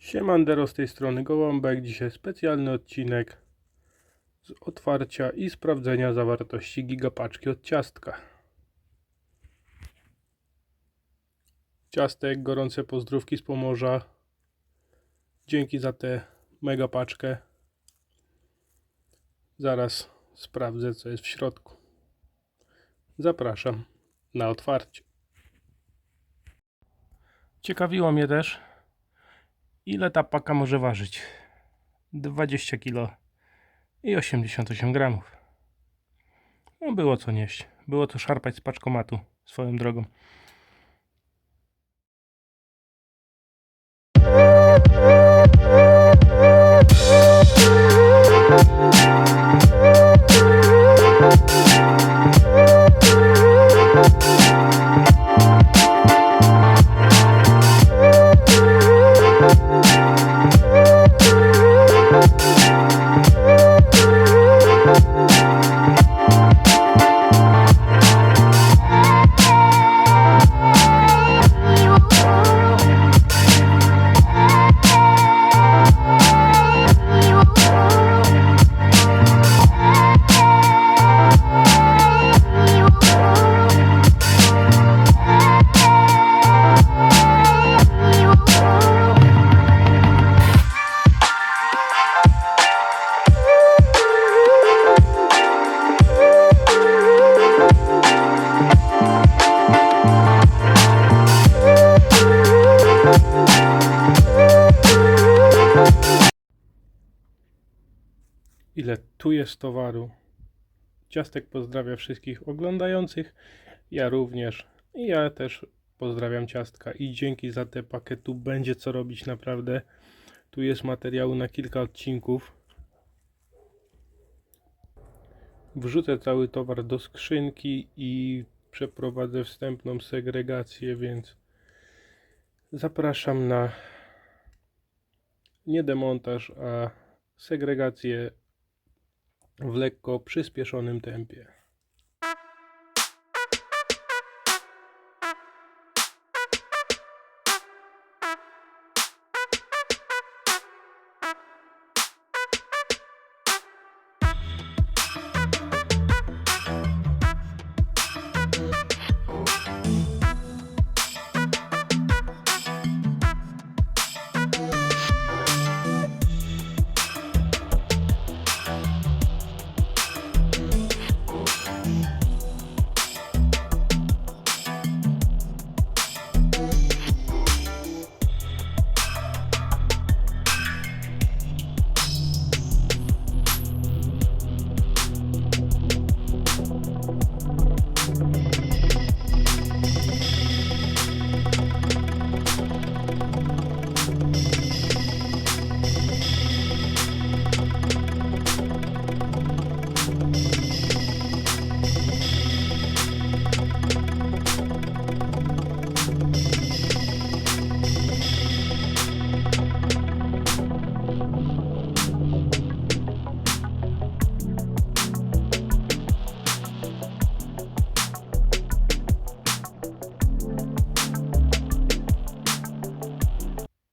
Siemandero z tej strony Gołąbek. Dzisiaj specjalny odcinek z otwarcia i sprawdzenia zawartości gigapaczki od ciastka. Ciastek, gorące pozdrówki z Pomorza. Dzięki za tę mega paczkę. Zaraz sprawdzę co jest w środku. Zapraszam na otwarcie. Ciekawiło mnie też, ile ta paka może ważyć. 20 kg i 88 gramów. No było co nieść. Było to szarpać z paczkomatu swoją drogą. Tu jest towaru. Ciastek pozdrawia wszystkich oglądających. Ja również. I ja też pozdrawiam ciastka i dzięki za te paketu będzie co robić naprawdę. Tu jest materiału na kilka odcinków. Wrzucę cały towar do skrzynki i przeprowadzę wstępną segregację, więc zapraszam na nie demontaż, a segregację w lekko przyspieszonym tempie.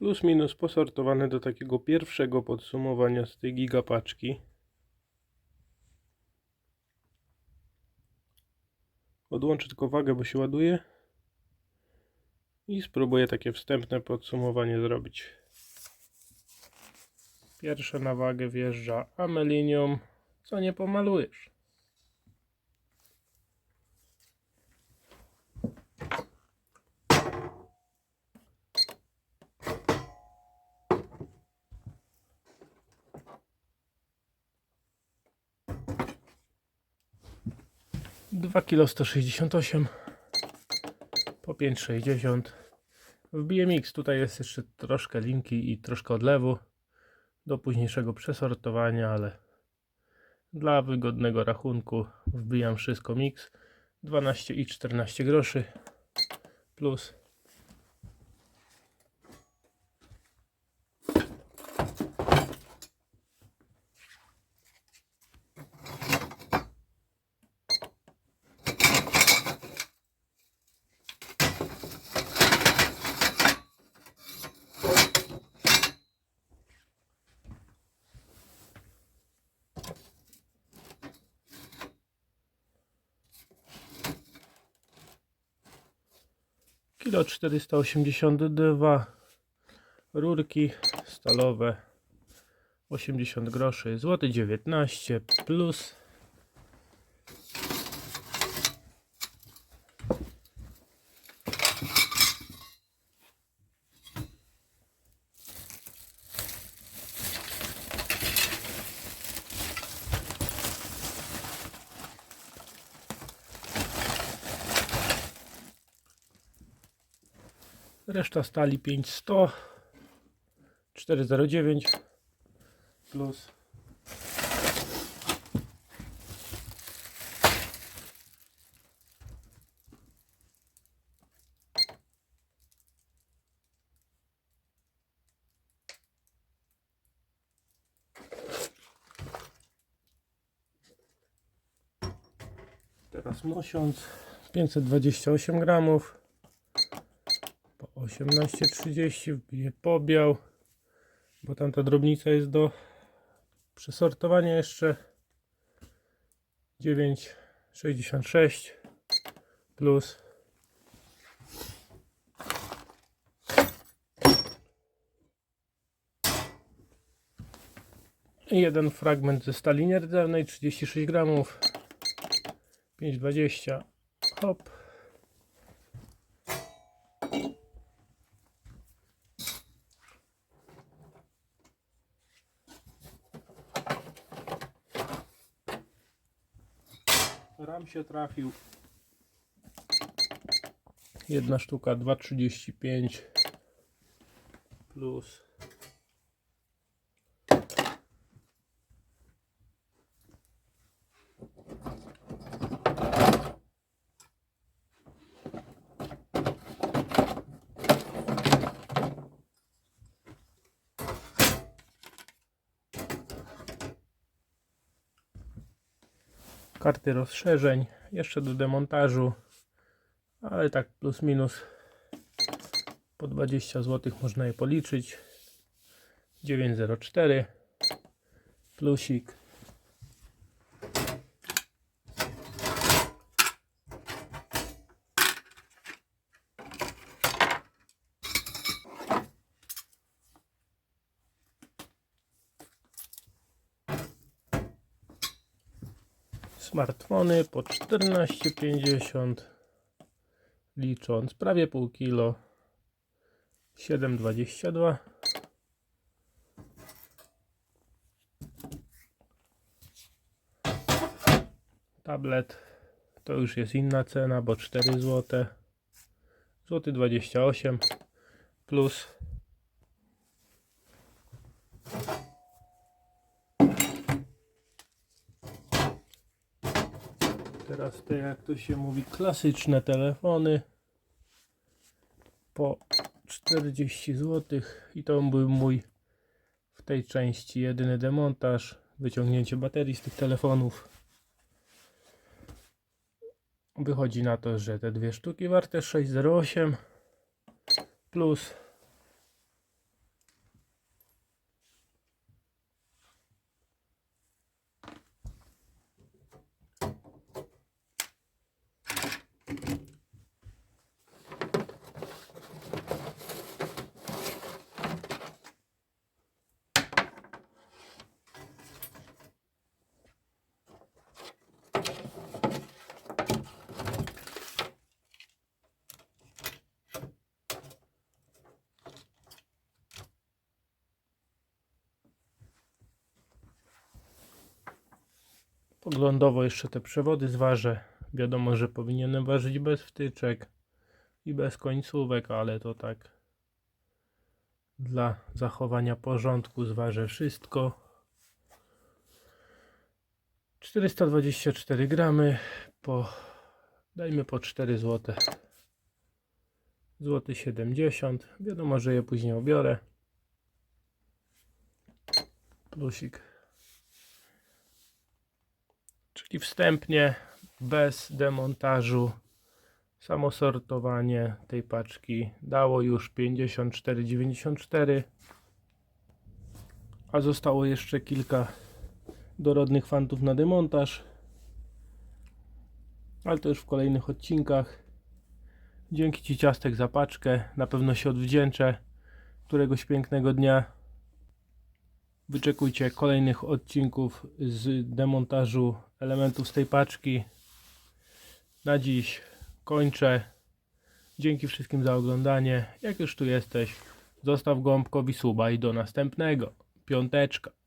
Plus minus posortowane do takiego pierwszego podsumowania z tej gigapaczki. Odłączę tylko wagę, bo się ładuje. I spróbuję takie wstępne podsumowanie zrobić. Pierwsze na wagę wjeżdża amelinium, co nie pomalujesz. Dwa kilo 168 po 5,60 w BMX tutaj jest jeszcze troszkę linki i troszkę odlewu do późniejszego przesortowania, ale dla wygodnego rachunku wbijam wszystko mix. 12 i 14 groszy plus Kilo 482 rurki stalowe 80 groszy, złoty 19 plus Reszta stali 500 409 plus. Teraz mosiąc 528 gramów 18.30 wbiję pobiał, bo tam ta drobnica jest do przesortowania jeszcze. 9,66 plus. Jeden fragment ze stali nierdzewnej 36 gramów 5,20 hop się trafił. Jedna sztuka 2,35 plus karty rozszerzeń jeszcze do demontażu ale tak plus minus po 20 zł można je policzyć. 904 plusik smartfony po 14,50 licząc prawie pół kilo. 7,22 tablet to już jest inna cena bo 4 zł złoty 28 plus Teraz te, jak to się mówi, klasyczne telefony po 40 zł i to był mój w tej części jedyny demontaż, wyciągnięcie baterii z tych telefonów. Wychodzi na to, że te dwie sztuki warte 608 plus Poglądowo jeszcze te przewody zważę. Wiadomo, że powinienem ważyć bez wtyczek i bez końcówek, ale to tak dla zachowania porządku zważę wszystko. 424 gramy po dajmy po 4 zł. Złoty 70. Wiadomo, że je później obiorę. Plusik Czyli wstępnie, bez demontażu, samo sortowanie tej paczki dało już 54,94 a zostało jeszcze kilka dorodnych fantów na demontaż ale to już w kolejnych odcinkach Dzięki Ci ciastek za paczkę. Na pewno się odwdzięczę któregoś pięknego dnia. Wyczekujcie kolejnych odcinków z demontażu elementów z tej paczki. Na dziś kończę. Dzięki wszystkim za oglądanie. Jak już tu jesteś, zostaw gąbkowi suba i do następnego. Piąteczka.